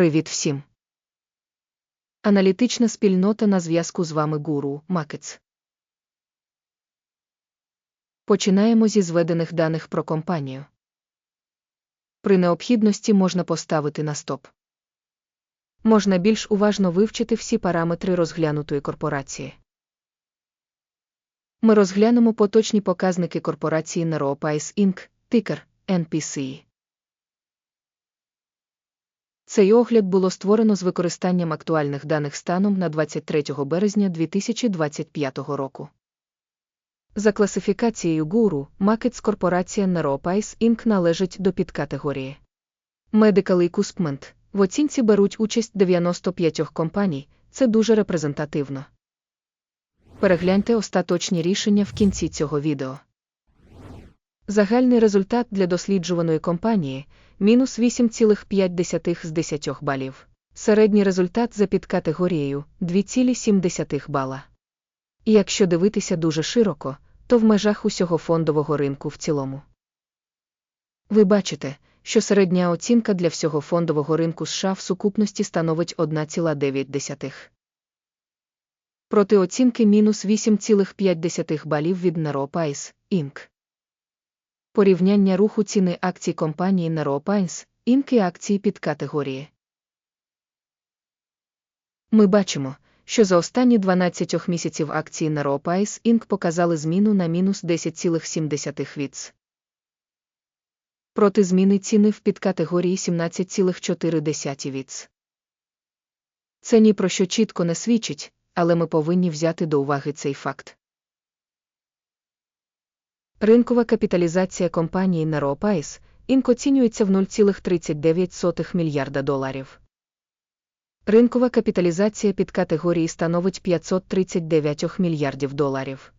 Привіт всім! Аналітична спільнота на зв'язку з вами Гуру Макетс. Починаємо зі зведених даних про компанію. При необхідності можна поставити на стоп. Можна більш уважно вивчити всі параметри розглянутої корпорації. Ми розглянемо поточні показники корпорації Neuropice Inc., тикер NPC. Цей огляд було створено з використанням актуальних даних станом на 23 березня 2025 року. За класифікацією гуру, Макетс корпорація Neuropice Inc. належить до підкатегорії. Medical Equipment. В оцінці беруть участь 95 компаній, це дуже репрезентативно. Перегляньте остаточні рішення в кінці цього відео. Загальний результат для досліджуваної компанії мінус 8,5 з 10 балів. Середній результат за підкатегорією 2,7 бала. І якщо дивитися дуже широко, то в межах усього фондового ринку в цілому. Ви бачите, що середня оцінка для всього фондового ринку США в сукупності становить 1,9. Проти оцінки мінус 8,5 балів від Neuropice, Inc. Порівняння руху ціни акцій компанії Neuropice, Inc. і акції під категорії. Ми бачимо, що за останні 12 місяців акції Neuropice Inc. показали зміну на мінус 10,7 віц. Проти зміни ціни в підкатегорії 17,4 віц. Це ні про що чітко не свідчить, але ми повинні взяти до уваги цей факт. Ринкова капіталізація компанії Neuropice Inc. оцінюється в 0,39 мільярда доларів. Ринкова капіталізація під категорії становить 539 мільярдів доларів.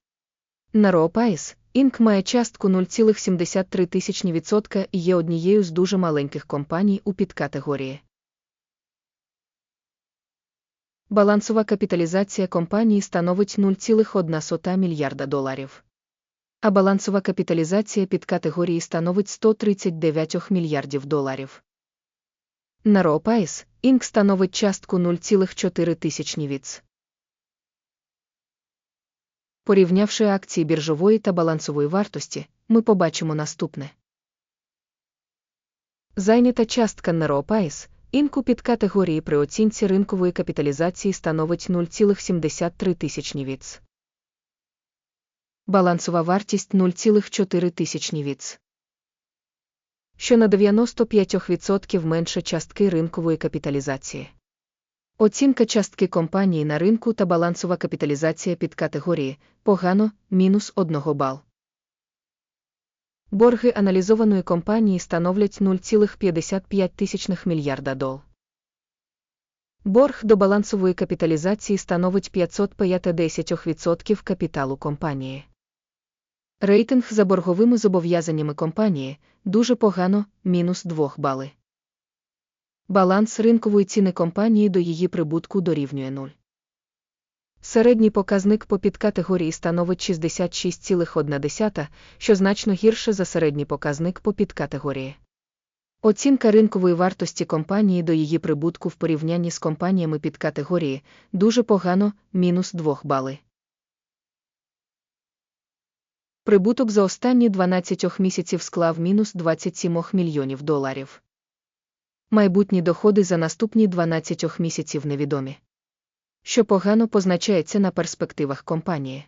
Neuropice Inc. має частку 0,73% і є однією з дуже маленьких компаній у підкатегорії. Балансова капіталізація компанії становить 0,1 мільярда доларів. А балансова капіталізація під категорії становить 139 мільярдів доларів. Neuropice Inc. становить частку 0,4 віц. Порівнявши акції біржової та балансової вартості, ми побачимо наступне. Зайнята частка Neuropice Інку під категорії при оцінці ринкової капіталізації становить 0,73 тисячні віц. Балансова вартість 0,4 тисячні віц. Що на 95% менше частки ринкової капіталізації. Оцінка частки компанії на ринку та балансова капіталізація під категорії погано мінус 1 бал. Борги аналізованої компанії становлять 0,55 мільярда дол. Борг до балансової капіталізації становить 550% капіталу компанії. Рейтинг за борговими зобов'язаннями компанії дуже погано мінус 2 бали. Баланс ринкової ціни компанії до її прибутку дорівнює 0. Середній показник по підкатегорії становить 66,1, що значно гірше за середній показник по підкатегорії. Оцінка ринкової вартості компанії до її прибутку в порівнянні з компаніями підкатегорії дуже погано мінус 2 бали. Прибуток за останні 12 місяців склав мінус 27 мільйонів доларів. Майбутні доходи за наступні 12 місяців невідомі що погано позначається на перспективах компанії.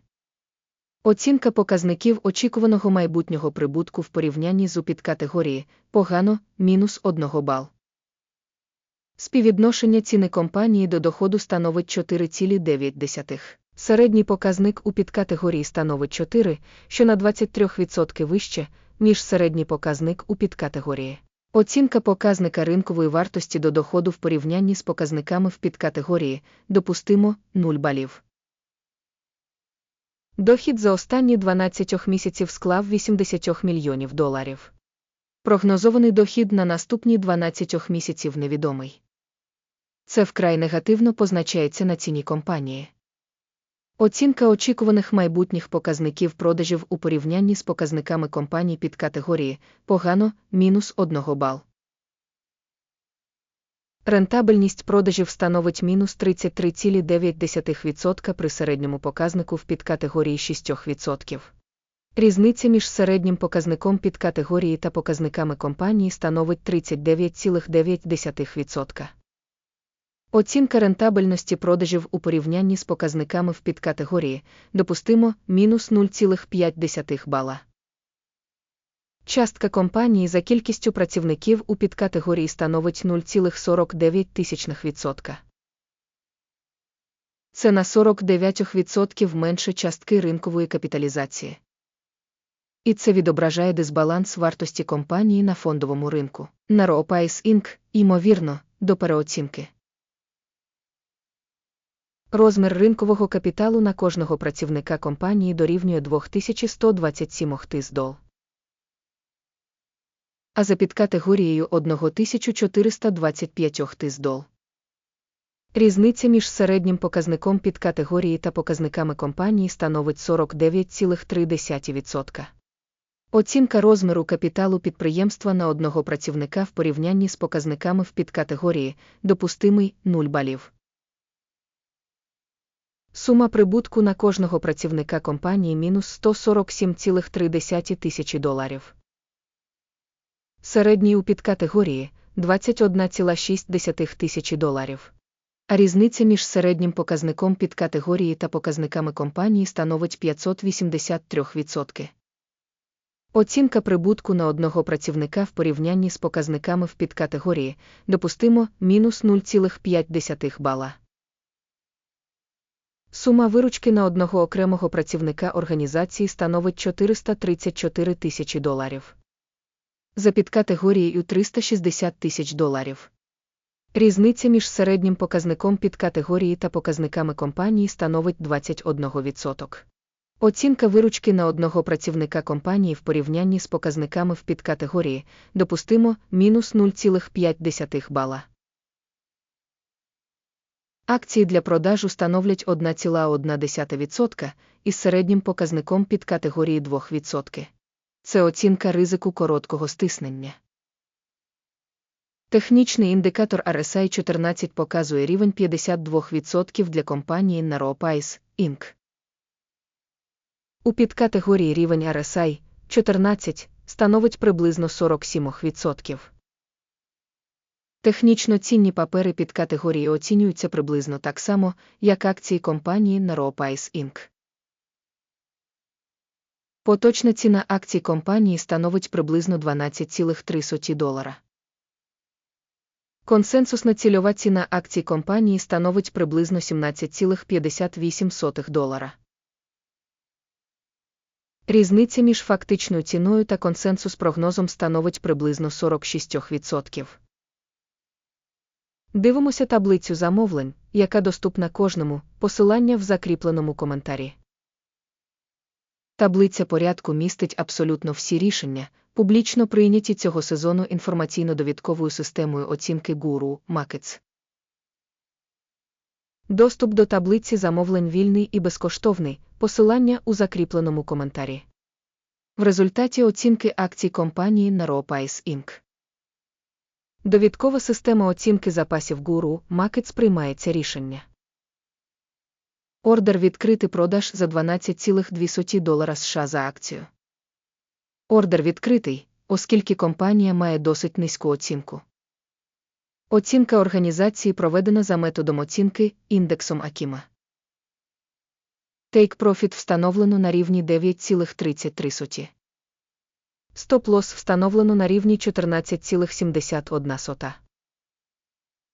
Оцінка показників очікуваного майбутнього прибутку в порівнянні з підкатегорії погано мінус 1 бал. Співвідношення ціни компанії до доходу становить 4,9. Середній показник у підкатегорії становить 4, що на 23% вище, ніж середній показник у підкатегорії. Оцінка показника ринкової вартості до доходу в порівнянні з показниками в підкатегорії допустимо 0 балів. Дохід за останні 12 місяців склав 80 мільйонів доларів. Прогнозований дохід на наступні 12 місяців невідомий. Це вкрай негативно позначається на ціні компанії. Оцінка очікуваних майбутніх показників продажів у порівнянні з показниками компаній під категорії погано мінус 1 бал. Рентабельність продажів становить мінус 33,9% при середньому показнику в підкатегорії 6%. Різниця між середнім показником підкатегорії та показниками компанії становить 39,9%. Оцінка рентабельності продажів у порівнянні з показниками в підкатегорії допустимо мінус 0,5 бала. Частка компанії за кількістю працівників у підкатегорії становить 0,49%. Це на 49% менше частки ринкової капіталізації. І це відображає дисбаланс вартості компанії на фондовому ринку. На Roopais ймовірно, до переоцінки. Розмір ринкового капіталу на кожного працівника компанії дорівнює 2127 тис дол. А за підкатегорією 1425 тис дол. Різниця між середнім показником підкатегорії та показниками компанії становить 49,3%. Оцінка розміру капіталу підприємства на одного працівника в порівнянні з показниками в підкатегорії допустимий 0 балів. Сума прибутку на кожного працівника компанії мінус 147,3 тисячі доларів. Середній у підкатегорії 21,6 тисячі доларів. А різниця між середнім показником підкатегорії та показниками компанії становить 583%. Оцінка прибутку на одного працівника в порівнянні з показниками в підкатегорії допустимо мінус 0,5 бала. Сума виручки на одного окремого працівника організації становить 434 тисячі доларів. За підкатегорією 360 тисяч доларів. Різниця між середнім показником підкатегорії та показниками компанії становить 21%. Оцінка виручки на одного працівника компанії в порівнянні з показниками в підкатегорії допустимо мінус 0,5 бала. Акції для продажу становлять 1,1% із середнім показником під категорії 2%. Це оцінка ризику короткого стиснення. Технічний індикатор RSI 14 показує рівень 52% для компанії Naropais, Inc. У підкатегорії рівень RSI 14 становить приблизно 47%. Технічно цінні папери під категорії оцінюються приблизно так само, як акції компанії Naropais Inc. Поточна ціна акцій компанії становить приблизно 12,3 долара. Консенсусна цільова ціна акцій компанії становить приблизно 17,58 долара. Різниця між фактичною ціною та консенсус прогнозом становить приблизно 46%. Дивимося таблицю замовлень, яка доступна кожному, посилання в закріпленому коментарі. Таблиця порядку містить абсолютно всі рішення, публічно прийняті цього сезону інформаційно-довідковою системою оцінки Guru Markets. Доступ до таблиці замовлень вільний і безкоштовний, посилання у закріпленому коментарі. В результаті оцінки акцій компанії Naropais Inc. Довідкова система оцінки запасів Guru Markets приймається рішення. Ордер відкрити продаж за 12,2 долара США за акцію. Ордер відкритий, оскільки компанія має досить низьку оцінку. Оцінка організації проведена за методом оцінки індексом Акіма. Take Profit встановлено на рівні 9,33. Стоп-лос встановлено на рівні 14,71.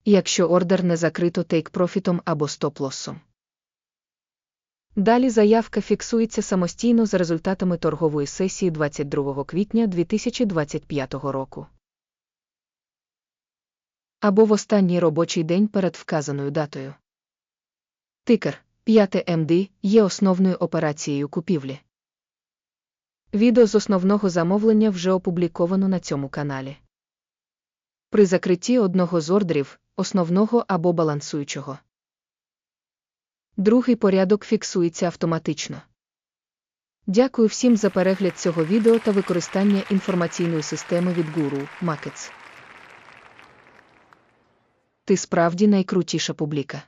Якщо ордер не закрито тейк-профітом або стоп-лоссом. Далі заявка фіксується самостійно за результатами торгової сесії 22 квітня 2025 року. Або в останній робочий день перед вказаною датою. Тикер 5 МД є основною операцією купівлі. Відео з основного замовлення вже опубліковано на цьому каналі. При закритті одного з ордерів, основного або балансуючого. Другий порядок фіксується автоматично. Дякую всім за перегляд цього відео та використання інформаційної системи від Guru Markets. Ти справді найкрутіша публіка.